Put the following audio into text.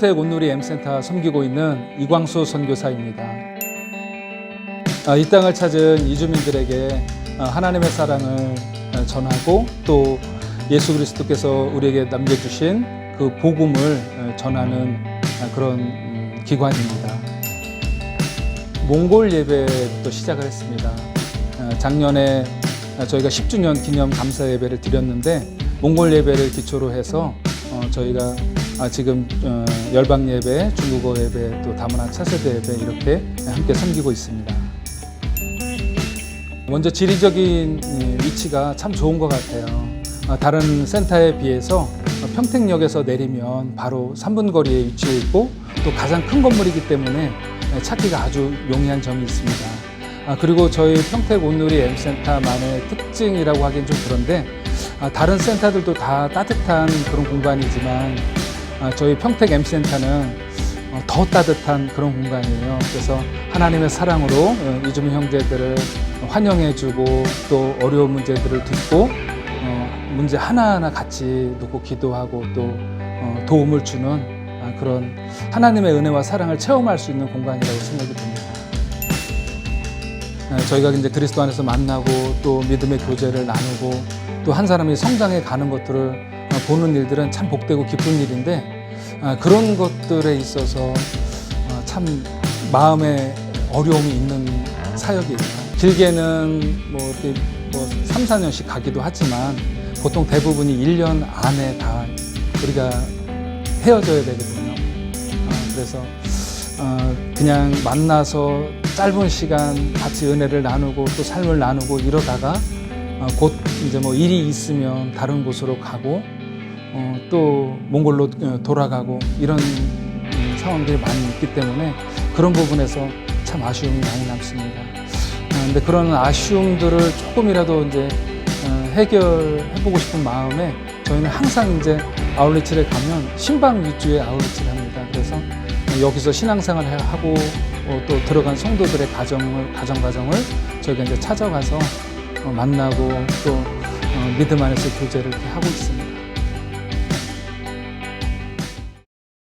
평택 온누리 M센터 섬기고 있는 이광수 선교사입니다. 아, 이 땅을 찾은 이주민들에게 아, 하나님의 사랑을 아, 전하고 또 예수 그리스도께서 우리에게 남겨주신 그 복음을 아, 전하는 아, 그런 음, 기관입니다. 몽골 예배도 시작을 했습니다. 아, 작년에 아, 저희가 10주년 기념 감사 예배를 드렸는데 몽골 예배를 기초로 해서 어, 저희가 아, 지금 어, 열방 예배, 중국어 예배, 또 다문화 차세대 예배 이렇게 함께 섬기고 있습니다. 먼저 지리적인 이, 위치가 참 좋은 것 같아요. 아, 다른 센터에 비해서 어, 평택역에서 내리면 바로 3분 거리에 위치해 있고 또 가장 큰 건물이기 때문에 찾기가 아주 용이한 점이 있습니다. 아, 그리고 저희 평택 온누리 M센터만의 특징이라고 하기엔 좀 그런데 아, 다른 센터들도 다 따뜻한 그런 공간이지만 아, 저희 평택 M센터는 어, 더 따뜻한 그런 공간이에요. 그래서 하나님의 사랑으로 어, 이주민 형제들을 환영해주고 또 어려운 문제들을 듣고 어, 문제 하나하나 같이 놓고 기도하고 또 어, 도움을 주는 아, 그런 하나님의 은혜와 사랑을 체험할 수 있는 공간이라고 생각이 듭니다. 아, 저희가 이제 그리스도 안에서 만나고 또 믿음의 교제를 나누고 또 한 사람이 성장해 가는 것들을 어, 보는 일들은 참 복되고 기쁜 일인데 아, 그런 것들에 있어서 어, 참 마음에 어려움이 있는 사역이에요. 길게는 뭐 이렇게 뭐 3, 4년씩 가기도 하지만 보통 대부분이 1년 안에 다 우리가 헤어져야 되거든요. 아, 그래서 어, 그냥 만나서 짧은 시간 같이 은혜를 나누고 또 삶을 나누고 이러다가 어, 곧 이제 뭐 일이 있으면 다른 곳으로 가고 어, 또 몽골로 어, 돌아가고 이런 음, 상황들이 많이 있기 때문에 그런 부분에서 참 아쉬움이 많이 남습니다. 어, 근데 그런 아쉬움들을 조금이라도 이제 어, 해결해보고 싶은 마음에 저희는 항상 이제 아울리치를 가면 신방 위주의 아울리치를 합니다. 그래서 어, 여기서 신앙생활 을 하고 어, 또 들어간 성도들의 가정을 가정 가정을 저희가 이제 찾아가서 어, 만나고 또 어, 믿음 안에서 교제를 이렇게 하고 있습니다.